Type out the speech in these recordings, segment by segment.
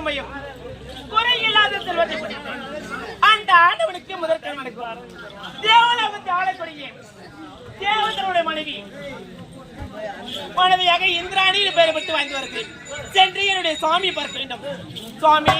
அமையும். குறையில்லாத செல்வத்தை அந்த ஆண்டவனுக்கு முதற்கண் வணக்கம் தேவலோகத்தை ஆளக்கூடிய தேவதனுடைய மனைவி. மனைவியாக இந்திராணி பெயர் பெற்று வாங்கி வருகிறேன். சென்று என்னுடைய சுவாமி பார்க்க வேண்டும். சுவாமி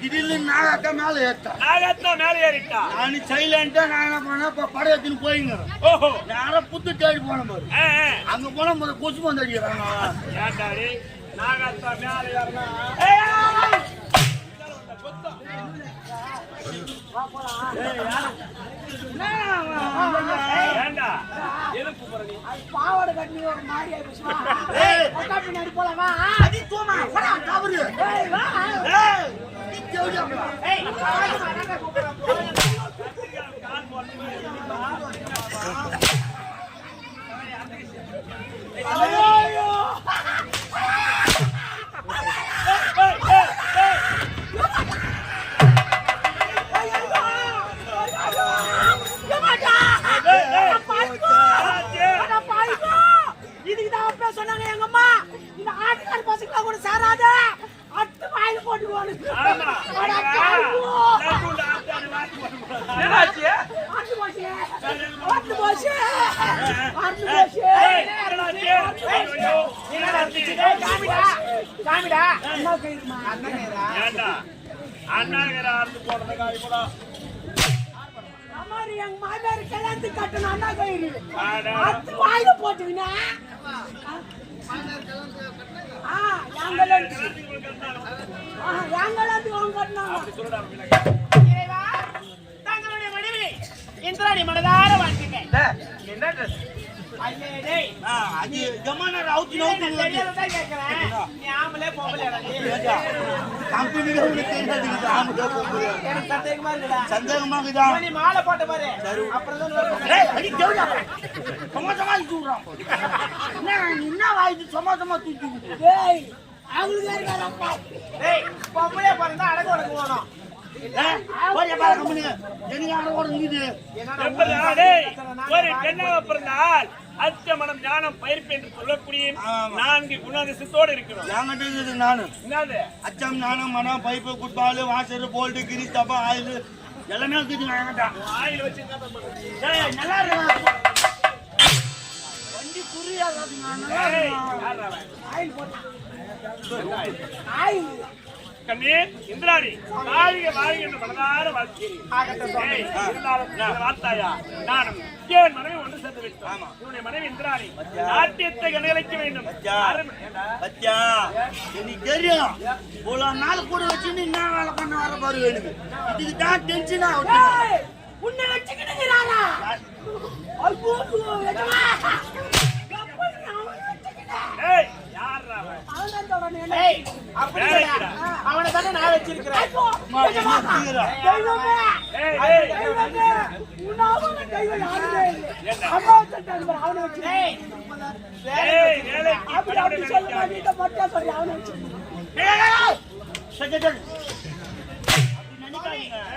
திடீர்னு நாகாக்கா மேல ஏத்தா நாகத்தான் மேலே ஏறிட்டா. நான் சைலண்டா நான் என்ன பண்ணேன் இப்ப படம் எடுத்துன்னு போயிங்க ஓஹோ. நேரம் புத்து தேடி போன ஆ. அங்க போனா முதல்ல கொசு வந்து அடிக்கிறாங்க. மேலே ஏறினா. பாவாடை கட்டி ஒரு மாதிரி பின்னாடி போலாமா. அடி தூமா தவறு. ஏய், கட்டணும் அண்ணா கயிறு போட்டுக்கினா இந்திராணி மனதார வாழ்த்துங்க என்ன ட்ரெஸ் சந்தேகமா நீ மாலை போட்ட பாரு. அப்புறம் அடி தேடியா சமாசமா தூக்குறான் என்ன என்ன தூக்கி அவங்களுக்கு டேய், பிறந்தா அடக்க உடக்க ஒரு பெண்ணாக பிறந்தால் அச்ச மனம் ஞானம் பயிர்ப்பு என்று சொல்லக்கூடிய. நான்கு குணாதிசத்தோடு இருக்கணும் என்கிட்ட இருக்குது நானு. என்னது? அச்சம் நானும் மனம் பைப்பு குட்பால் வாசர் போல்ட்டு கிரி தப்பா ஆயில் எல்லாமே இருக்குது என்கிட்ட. ஆயில் வச்சு நல்லா இருக்கா கண்ணே, இந்திராணி வாழ்க வாழ்க என்று மனதார வார்த்தாயா நானும் மனைவி ஒன்று சேர்ந்து விட்டோம் மனைவி இந்திராணி நாட்டியத்தை கண்ணிலைக்க வேண்டும் எனக்கு தெரியும் இவ்வளவு நாள் கூட வச்சு என்ன வேலை பண்ண வர பாரு எனக்கு இதுக்கு தான் டென்ஷன் உன்னை வச்சுக்கிட்டு ஐயோ எஜமா எப்படி அவனை வச்சுக்கிட்டேன் ஏய், யார்றா அவன்? தான் நான்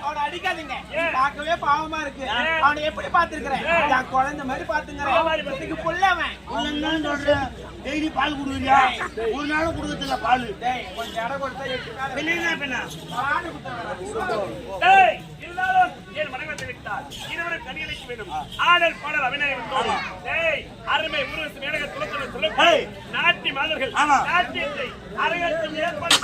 அவனை அடிக்காதீங்க? பார்க்கவே பாவமா இருக்கு? அவனை எப்படி பாத்துருக்கிறேன் என் குழந்தை மாதிரி பாத்துங்கிறேன் இதுக்கு புள்ள அவன். உள்ள என்ன சொல்றேன். டெய்லி பால் குடுக்குறியா ஒரு நாளும் குடுக்கறதில்ல பால். என்ன பின்ன? இருந்தாலும் என் விட்டால் இருவரும் வேண்டும். ஆடல் பாடல் அபிநயம் அருமை உருவத்து மேடக. நாட்டி மாதர்கள். நாட்டியத்தை அரங்கத்தில் ஏற்பாடு